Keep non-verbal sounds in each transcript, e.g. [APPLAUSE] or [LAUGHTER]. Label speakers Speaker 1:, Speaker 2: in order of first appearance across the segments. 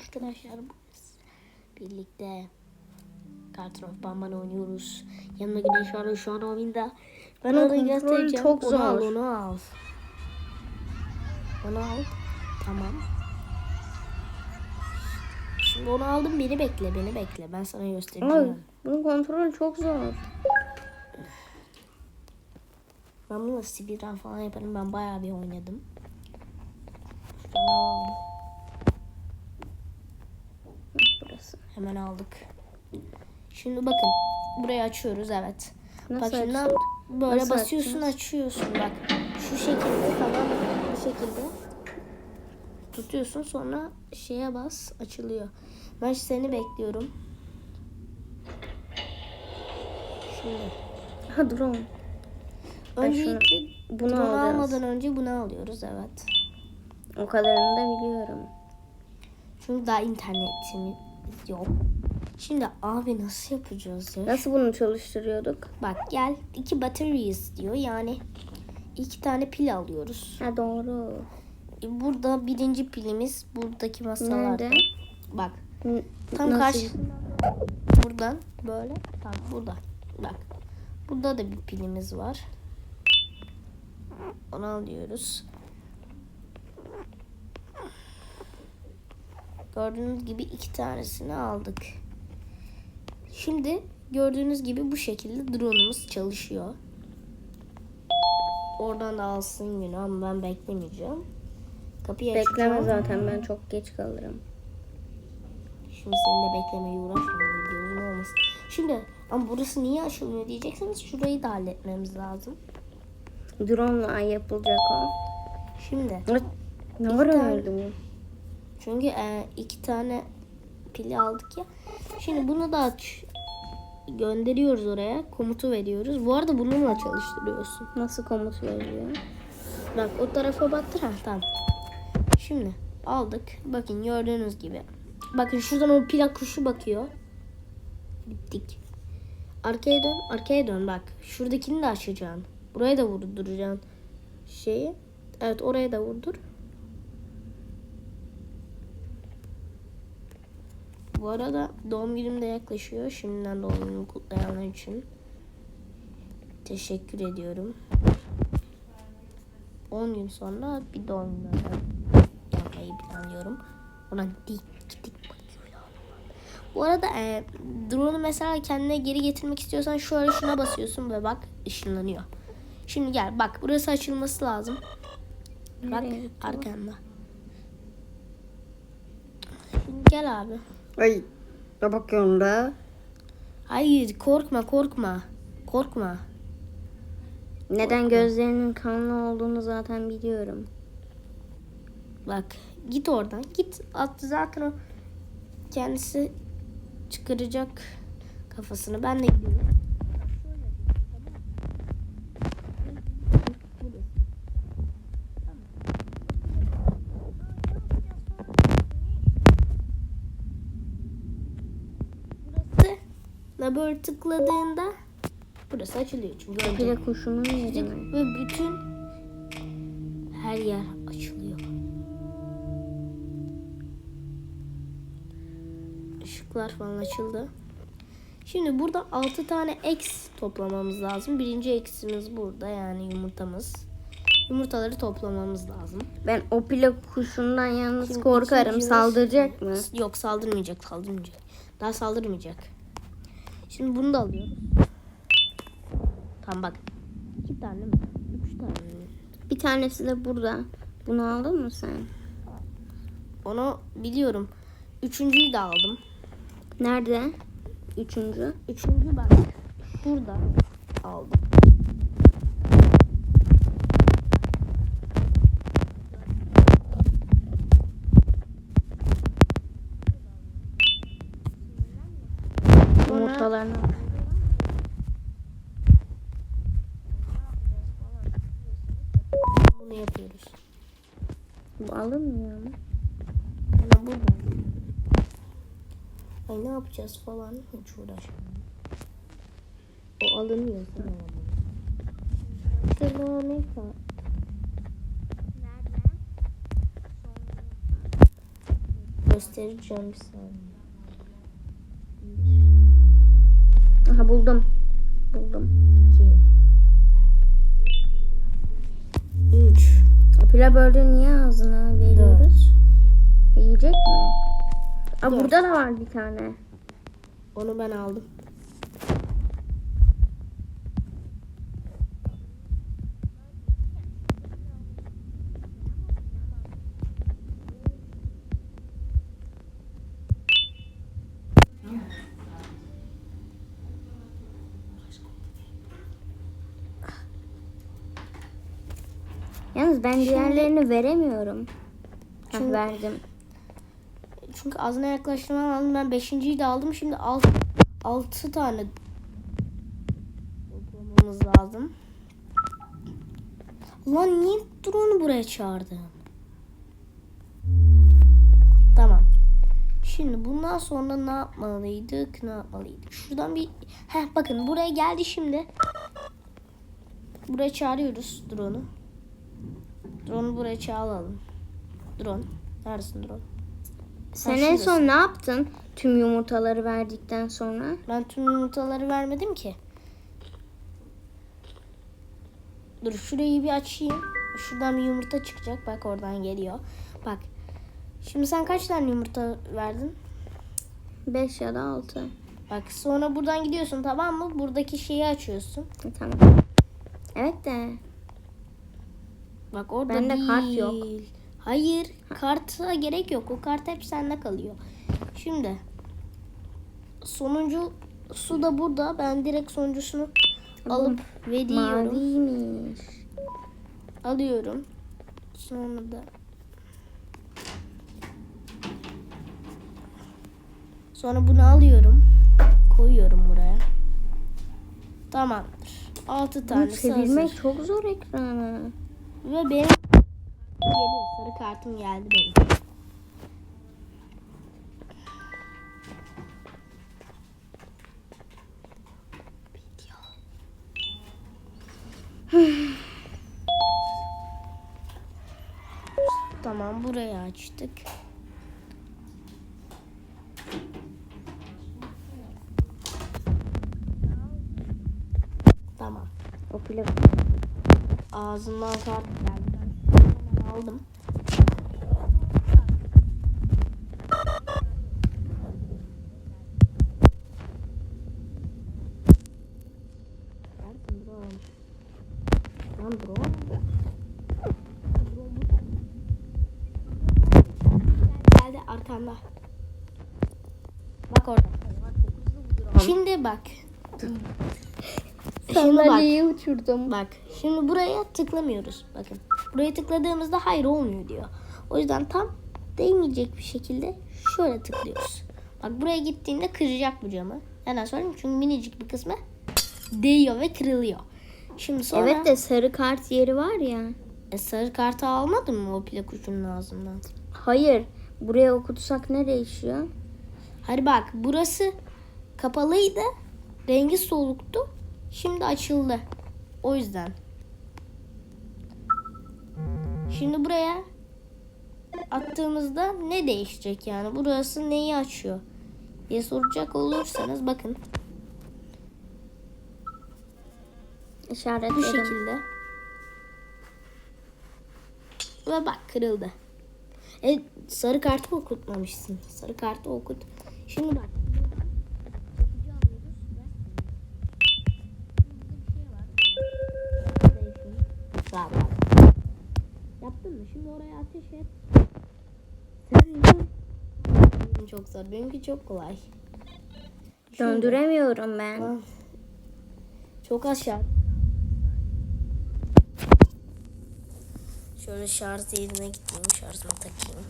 Speaker 1: arkadaşlar biz birlikte Carton of Bamban oynuyoruz. Yanımda Güneş var şu an oyunda. Ben onu göstereceğim.
Speaker 2: çok
Speaker 1: onu al,
Speaker 2: zor.
Speaker 1: onu al. Onu al. Tamam. Şimdi onu aldım beni bekle beni bekle. Ben sana
Speaker 2: Ay,
Speaker 1: göstereceğim.
Speaker 2: bunun kontrolü çok zor.
Speaker 1: Ben bunu speedrun falan yaparım. Ben bayağı bir oynadım. Şunu Hemen aldık. Şimdi bakın. Burayı açıyoruz evet.
Speaker 2: Nasıl
Speaker 1: bak şimdi böyle
Speaker 2: Nasıl
Speaker 1: basıyorsun
Speaker 2: açacağız?
Speaker 1: açıyorsun bak. Şu şekilde tamam? Bu şekilde. Tutuyorsun sonra şeye bas açılıyor. Ben seni bekliyorum. Şimdi.
Speaker 2: Ha drone. Şunu-
Speaker 1: Öncelikle
Speaker 2: bunu
Speaker 1: drone almadan önce bunu alıyoruz evet.
Speaker 2: O kadarını da biliyorum.
Speaker 1: Çünkü daha internetimiz yok. Şimdi abi nasıl yapacağız ya?
Speaker 2: Nasıl bunu çalıştırıyorduk?
Speaker 1: Bak gel iki batteries diyor yani iki tane pil alıyoruz.
Speaker 2: Ha doğru.
Speaker 1: E, Burada birinci pilimiz buradaki masalarda.
Speaker 2: Nerede?
Speaker 1: Bak
Speaker 2: N-
Speaker 1: tam
Speaker 2: nasıl?
Speaker 1: karşı buradan böyle tam burada. Bak burada da bir pilimiz var. Onu alıyoruz. Gördüğünüz gibi iki tanesini aldık. Şimdi gördüğünüz gibi bu şekilde drone'umuz çalışıyor. Oradan da alsın günü ama ben beklemeyeceğim. Kapıyı
Speaker 2: Bekleme
Speaker 1: açacağım.
Speaker 2: zaten ben çok geç kalırım.
Speaker 1: Şimdi senin de beklemeye uğraşmıyorum olmasın. Şimdi ama burası niye açılmıyor diyecekseniz şurayı da halletmemiz lazım.
Speaker 2: Drone'la yapılacak o.
Speaker 1: Şimdi
Speaker 2: Ne, var öyle bu?
Speaker 1: Çünkü e, iki tane pili aldık ya. Şimdi bunu da aç gönderiyoruz oraya. Komutu veriyoruz. Bu arada bununla çalıştırıyorsun.
Speaker 2: Nasıl komut veriliyor?
Speaker 1: Bak o tarafa battır ha tamam. Şimdi aldık. Bakın gördüğünüz gibi. Bakın şuradan o plak kuşu bakıyor. Bittik. Arkaya dön. Arkaya dön bak. Şuradakini de açacaksın. Buraya da vurduracaksın. Şeyi. Evet oraya da vurdur. Bu arada doğum günüm de yaklaşıyor. Şimdiden doğum günümü kutlayanlar için. Teşekkür ediyorum. 10 gün sonra bir doğum günü yapmayı planlıyorum. Ona dik dik. Bu arada e, drone'u mesela kendine geri getirmek istiyorsan şöyle şuna basıyorsun ve bak ışınlanıyor. Şimdi gel bak burası açılması lazım. Bak arkanda. Şimdi gel abi.
Speaker 2: Ay. Ne bakıyorsun da?
Speaker 1: Hayır korkma korkma. Korkma.
Speaker 2: Neden gözlerinin kanlı olduğunu zaten biliyorum.
Speaker 1: Bak git oradan git at zaten o kendisi çıkaracak kafasını ben de gidiyorum. Burası tıkladığında burası açılıyor çünkü
Speaker 2: yeri
Speaker 1: Küçük
Speaker 2: mi?
Speaker 1: ve bütün her yer açılıyor. Işıklar falan açıldı. Şimdi burada 6 tane X toplamamız lazım. Birinci X'imiz burada yani yumurtamız. Yumurtaları toplamamız lazım.
Speaker 2: Ben o pile kuşundan yalnız
Speaker 1: Şimdi
Speaker 2: korkarım.
Speaker 1: ikincimiz-
Speaker 2: Saldıracak mı?
Speaker 1: Yok saldırmayacak saldırmayacak. Daha saldırmayacak. Şimdi bunu da alıyorum. Tamam bak. İki tane mi? Üç tane mi?
Speaker 2: Bir tanesi de burada. Bunu aldın mı sen?
Speaker 1: Onu biliyorum. Üçüncüyü de aldım.
Speaker 2: Nerede? Üçüncü.
Speaker 1: Üçüncü ben burada aldım. Sonra
Speaker 2: Yumurtalarını.
Speaker 1: bunu yapıyoruz.
Speaker 2: Bu alınmıyor mu?
Speaker 1: Ama burada. Ay ne yapacağız falan hiç uğraşmıyorum. O alınıyor. sen alamıyorsun. Kilometre. göstereceğim bir saniye.
Speaker 2: Aha buldum. Buldum.
Speaker 1: 2 3
Speaker 2: O pilav böldüğü niye ağzına veriyoruz? Yiyecek mi? Aa,
Speaker 1: Dört.
Speaker 2: burada da var bir tane.
Speaker 1: Onu ben aldım.
Speaker 2: Yalnız ben diğerlerini veremiyorum.
Speaker 1: Çünkü-
Speaker 2: verdim.
Speaker 1: Çünkü ağzına yaklaştırmam lazım. Ben beşinciyi de aldım. Şimdi alt, altı tane bulmamız lazım. Lan niye drone'u buraya çağırdın? Tamam. Şimdi bundan sonra ne yapmalıydık? Ne yapmalıydık? Şuradan bir... Heh bakın buraya geldi şimdi. Buraya çağırıyoruz drone'u. Drone'u buraya çağıralım. Drone. Neredesin drone?
Speaker 2: Sen en son ne yaptın? Tüm yumurtaları verdikten sonra.
Speaker 1: Ben tüm yumurtaları vermedim ki. Dur şurayı bir açayım. Şuradan bir yumurta çıkacak. Bak oradan geliyor. Bak. Şimdi sen kaç tane yumurta verdin?
Speaker 2: 5 ya da 6.
Speaker 1: Bak sonra buradan gidiyorsun tamam mı? Buradaki şeyi açıyorsun.
Speaker 2: Tamam. Evet de
Speaker 1: Bak orada
Speaker 2: Bende
Speaker 1: değil.
Speaker 2: kart yok.
Speaker 1: Hayır. Karta gerek yok. O kart hep sende kalıyor. Şimdi sonuncu su da burada. Ben direkt sonuncusunu alıp veriyorum.
Speaker 2: maviymiş.
Speaker 1: Alıyorum. Sonra da Sonra bunu alıyorum. Koyuyorum buraya. Tamamdır. 6
Speaker 2: Bunu
Speaker 1: tanesi
Speaker 2: çevirmek
Speaker 1: hazır.
Speaker 2: çok zor ekranı.
Speaker 1: Ve benim geliyor. Sarı kartım geldi benim. [SIGHS] tamam burayı açtık. Tamam.
Speaker 2: O pilav.
Speaker 1: Ağzından kart geldi. Aldım. Lan bro. Geldi arkanda. Bak orada. Şimdi bak. Şimdi bak.
Speaker 2: Sandalyeyi uçurdum.
Speaker 1: Bak şimdi buraya tıklamıyoruz. Bakın. Buraya tıkladığımızda hayır olmuyor diyor. O yüzden tam değmeyecek bir şekilde şöyle tıklıyoruz. Bak buraya gittiğinde kıracak bu camı. Neden söyleyeyim? Çünkü minicik bir kısmı değiyor ve kırılıyor. Şimdi sonra
Speaker 2: Evet de sarı kart yeri var ya.
Speaker 1: E, sarı kartı almadın mı o plak ucunun ağzından?
Speaker 2: Hayır. Buraya okutsak ne değişiyor?
Speaker 1: Hadi bak burası kapalıydı. Rengi soluktu. Şimdi açıldı. O yüzden. Şimdi buraya attığımızda ne değişecek yani? Burası neyi açıyor? diye soracak olursanız bakın bu
Speaker 2: İşaretledim.
Speaker 1: şekilde. Ve bak kırıldı. E, sarı kartı okutmamışsın. Sarı kartı okut. Şimdi bak. Oraya ateş et. Senin çok zor. Benimki çok kolay.
Speaker 2: Döndüremiyorum ben.
Speaker 1: Ah. Çok aşağı. Şöyle şarj yerine gideyim. Şarjımı takayım.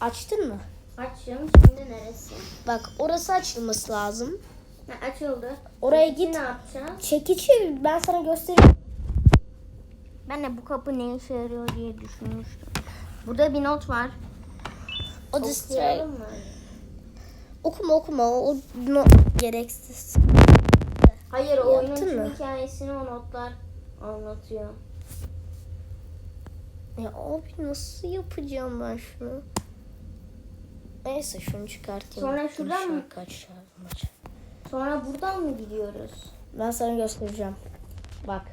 Speaker 1: Açtın mı?
Speaker 2: Açım şimdi neresi?
Speaker 1: Bak orası açılması lazım.
Speaker 2: Ha, açıldı.
Speaker 1: Oraya
Speaker 2: Peki
Speaker 1: git.
Speaker 2: Ne yapacağız?
Speaker 1: Çekici ben sana göstereyim.
Speaker 2: Ben de bu kapı ne işe yarıyor diye düşünmüştüm. Burada bir not var.
Speaker 1: O da
Speaker 2: Okuyalım mı?
Speaker 1: Okuma okuma. O no, gereksiz.
Speaker 2: Hayır o oyunun tüm
Speaker 1: mı?
Speaker 2: hikayesini o notlar anlatıyor.
Speaker 1: Ya abi nasıl yapacağım ben şunu? Neyse şunu çıkartayım.
Speaker 2: Sonra şuradan
Speaker 1: şu an
Speaker 2: mı?
Speaker 1: Kaç.
Speaker 2: Sonra buradan mı gidiyoruz?
Speaker 1: Ben sana göstereceğim. Bak.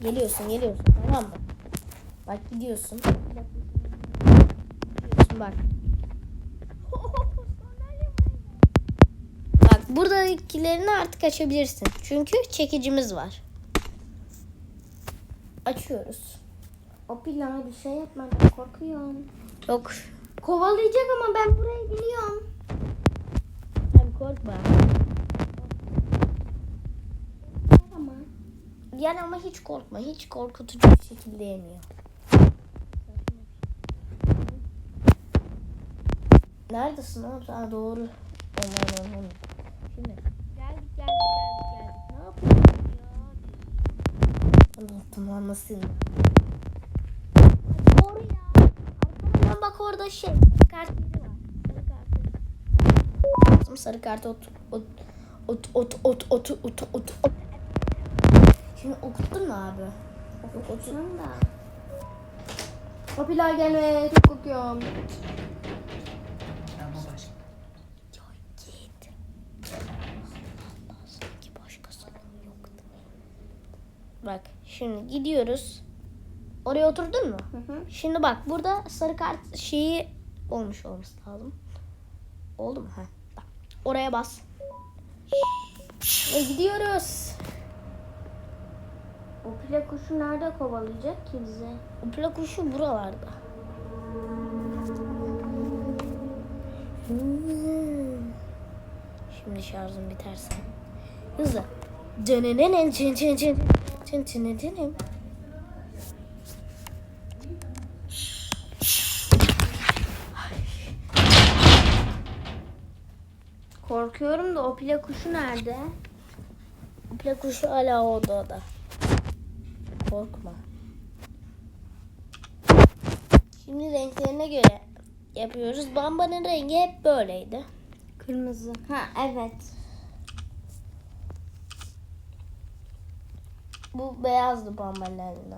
Speaker 1: Geliyorsun geliyorsun tamam mı? Bak gidiyorsun. Gidiyorsun bak. [LAUGHS] Bak buradakilerini artık açabilirsin. Çünkü çekicimiz var. Açıyoruz.
Speaker 2: O plana bir şey yapma ben korkuyorum.
Speaker 1: Yok.
Speaker 2: Kovalayacak ama ben burayı biliyorum.
Speaker 1: Abi korkma.
Speaker 2: Ama.
Speaker 1: Yani ama hiç korkma. Hiç korkutucu bir şekilde yemiyor. Neredesin oğlum? Ha, doğru. Aman aman. Şimdi. Geldik geldik geldik geldik. Ne yapıyorsun ya? Unuttum anlasın. Doğru ya. Arkamdan bak orada şey. Kart yeri var. Sarı kartı. Sarı kartı ot ot ot ot ot ot ot ot ot. Şimdi okuttun mu abi?
Speaker 2: Şunun da.
Speaker 1: Pilav gelme çok kokuyorum. Bak şimdi gidiyoruz. Oraya oturdun mu?
Speaker 2: Hı hı.
Speaker 1: Şimdi bak burada sarı kart şeyi olmuş olması lazım. Oldu mu? Ha. Bak. Oraya bas. Ve gidiyoruz.
Speaker 2: O pile kuşu nerede kovalayacak ki bizi?
Speaker 1: O kuşu buralarda. Şimdi şarjım biterse. Hızlı. Cın cın cın. Cın cın cın cın.
Speaker 2: Korkuyorum da o pile kuşu nerede?
Speaker 1: O plak kuşu hala o odada. Korkma. Şimdi renklerine göre yapıyoruz. Bambanın rengi hep böyleydi.
Speaker 2: Kırmızı. Ha evet.
Speaker 1: Bu beyazdı bambanın elinde.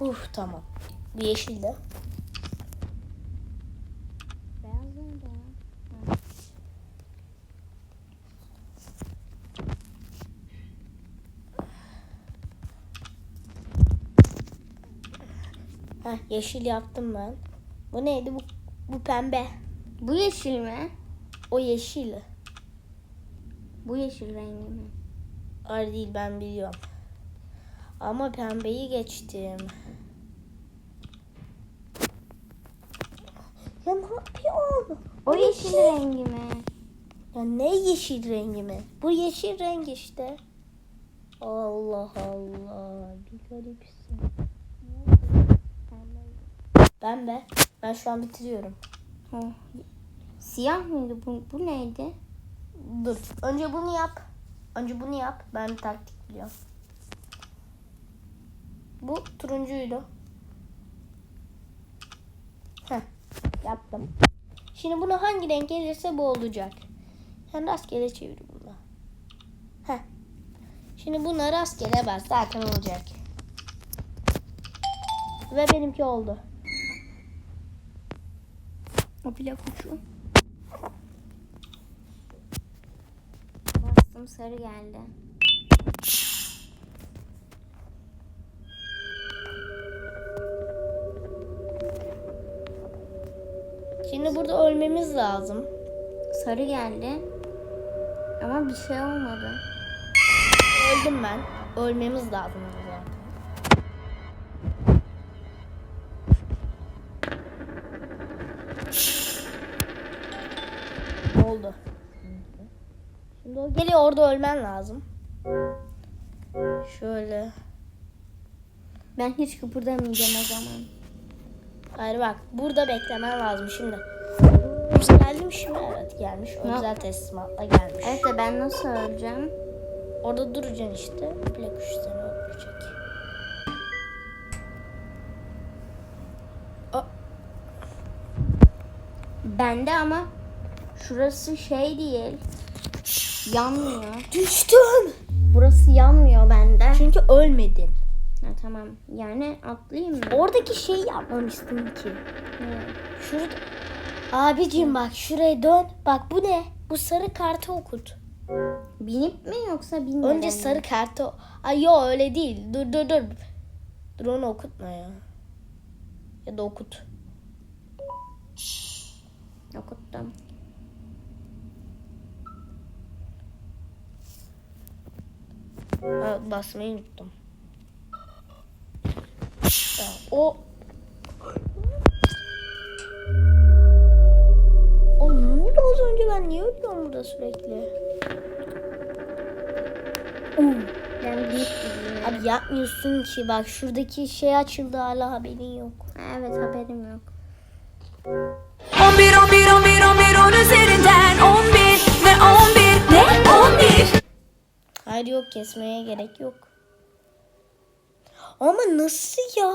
Speaker 1: Uf tamam. Bu yeşildi.
Speaker 2: Beyaz nerede ya?
Speaker 1: Heh, yeşil yaptım ben. Bu neydi? Bu, bu pembe.
Speaker 2: Bu yeşil mi?
Speaker 1: O yeşil.
Speaker 2: Bu yeşil rengi mi?
Speaker 1: Hayır değil ben biliyorum. Ama pembeyi geçtim. Ya ne yapıyorsun?
Speaker 2: O yeşil rengi mi?
Speaker 1: Ya ne yeşil rengi mi? Bu yeşil renk işte. Allah Allah. Bir garipsin. Pembe. Ben şu an bitiriyorum.
Speaker 2: Oh. Siyah mıydı bu? Bu neydi?
Speaker 1: Dur. Önce bunu yap. Önce bunu yap. Ben bir taktik biliyorum. Bu turuncuydu. Heh. Yaptım. Şimdi buna hangi renk gelirse bu olacak. Sen rastgele çevir bunu. Heh. Şimdi buna rastgele bas. Zaten olacak. Ve benimki oldu.
Speaker 2: Pile kuşu. Bastım sarı geldi.
Speaker 1: Şimdi burada ölmemiz lazım.
Speaker 2: Sarı geldi. Ama bir şey olmadı.
Speaker 1: Öldüm ben. Ölmemiz lazım zaten. Oldu. Şimdi o geliyor orada ölmen lazım. Şöyle.
Speaker 2: Ben hiç kıpırdamayacağım o zaman.
Speaker 1: Hayır bak burada beklemen lazım şimdi. Geldim şimdi evet gelmiş. O
Speaker 2: Ne?
Speaker 1: güzel teslimatla gelmiş.
Speaker 2: Evet de ben nasıl öleceğim?
Speaker 1: Orada duracaksın işte. Plak kuş seni öldürecek.
Speaker 2: Bende ama şurası şey değil. Yanmıyor. [GASPS]
Speaker 1: düştüm.
Speaker 2: Burası yanmıyor bende.
Speaker 1: Çünkü ölmedin.
Speaker 2: Ha, tamam. Yani atlayayım mı?
Speaker 1: Oradaki şeyi yapmamıştın ki.
Speaker 2: Ne?
Speaker 1: Şurada. Abicim bak şuraya dön. Bak bu ne? Bu sarı kartı okut.
Speaker 2: Binip mi yoksa binmeden
Speaker 1: Önce
Speaker 2: mi?
Speaker 1: sarı kartı... Ay yo öyle değil. Dur dur dur. Dur onu okutma ya. Ya da okut.
Speaker 2: Okuttum.
Speaker 1: Ha, basmayı unuttum. Ha, o... O ne oldu az önce ben niye ölüyorum burada sürekli?
Speaker 2: Ben binip gideyim.
Speaker 1: Abi yapmıyorsun ki bak şuradaki şey açıldı hala haberin yok.
Speaker 2: Evet haberim yok.
Speaker 3: 11 11 11 11 10 üzerinden 11
Speaker 1: Hayır yok kesmeye gerek yok. Ama nasıl ya?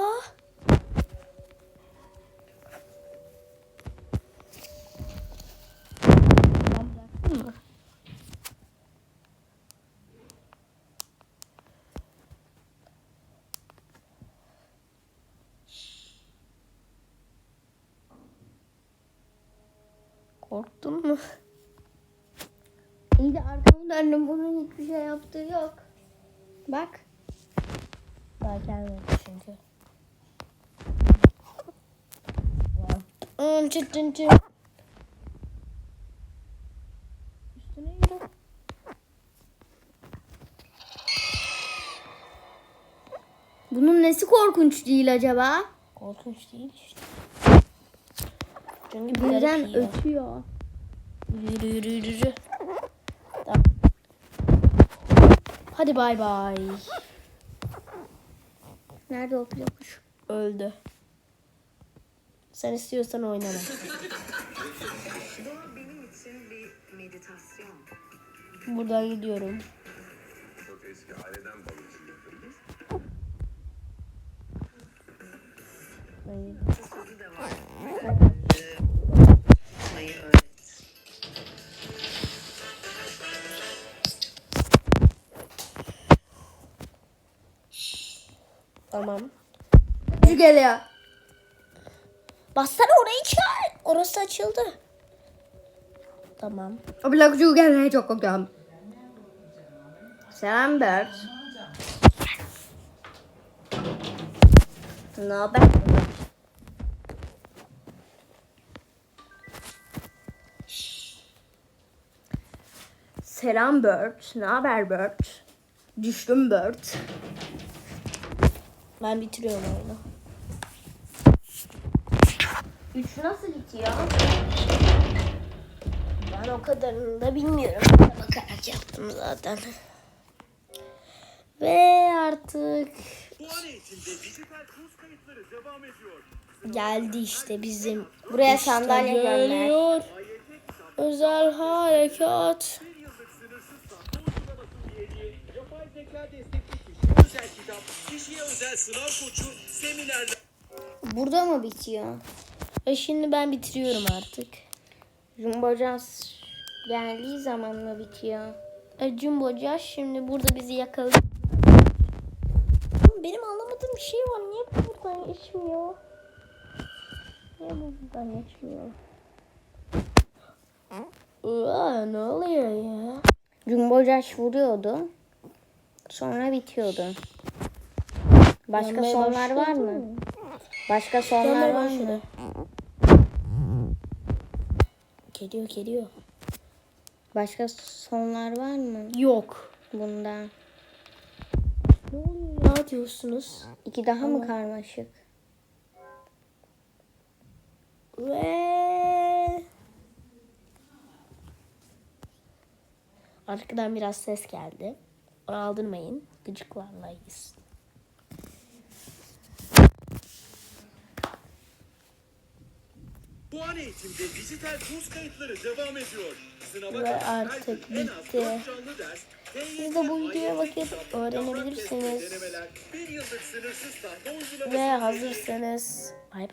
Speaker 1: Korktun mu?
Speaker 2: İyi de arkamı döndüm. Bunun hiçbir şey yaptığı yok. Bak.
Speaker 1: Daha gelmedi çünkü. Ön çıt çıt çıt. Üstüne yürü.
Speaker 2: Bunun nesi korkunç değil acaba?
Speaker 1: Korkunç değil işte. Çünkü
Speaker 2: Birden ötüyor.
Speaker 1: Yürü yürü yürü yürü. Tamam. Hadi bay bay.
Speaker 2: Nerede o pilokuş?
Speaker 1: Öldü. Sen istiyorsan oynama. Buradan gidiyorum.
Speaker 4: Çok eski aileden balıkçılıktır.
Speaker 2: Geliyor.
Speaker 1: Bassana orayı çağır. Orası açıldı. Tamam.
Speaker 2: O pilokuş gelmeye çok korkuyorum. Selam Bert. Ne haber? Selam Bert. Ne haber Bert? Düştüm Bert.
Speaker 1: Ben bitiriyorum oyunu.
Speaker 2: Üç nasıl bitiyor?
Speaker 1: Ben o kadarını da bilmiyorum. Bakarak yaptım zaten. Ve artık
Speaker 5: Puan eğitimde dijital kurs kayıtları devam ediyor.
Speaker 1: geldi işte bizim
Speaker 2: Buraya
Speaker 1: İşte
Speaker 2: sandalye
Speaker 1: geliyor. Özel harekat.
Speaker 2: Burada mı bitiyor?
Speaker 1: Ve şimdi ben bitiriyorum artık.
Speaker 2: Jumbo Jazz geldiği zaman mı bitiyor?
Speaker 1: E, Jumbo Josh şimdi burada bizi yakaladı. Benim anlamadığım bir şey var. Niye bu buradan geçmiyor? Niye bu buradan geçmiyor? Aa, ne oluyor ya?
Speaker 2: Jumbo Josh vuruyordu. Sonra bitiyordu. Başka
Speaker 1: Yanmaya
Speaker 2: sonlar var mı?
Speaker 1: mı?
Speaker 2: Başka sonlar
Speaker 1: Yanmaya
Speaker 2: var mı?
Speaker 1: Geliyor geliyor.
Speaker 2: Başka sonlar var mı
Speaker 1: Yok.
Speaker 2: bunda?
Speaker 1: Ne oluyor ya diyorsunuz?
Speaker 2: İki daha mı karmaşık?
Speaker 1: Ve arkadan biraz ses geldi. Aldırmayın.
Speaker 5: Puan eğitimde dijital kurs kayıtları devam ediyor. Sınava
Speaker 1: Ve
Speaker 5: kadar
Speaker 1: artık
Speaker 5: en az
Speaker 1: bitti.
Speaker 5: dört canlı ders,
Speaker 1: Siz de bu videoya bakıp öğrenebilirsiniz.
Speaker 5: denemeler, bir yıllık sınırsız tahta uygulaması
Speaker 1: Ve hazırsanız bay bay.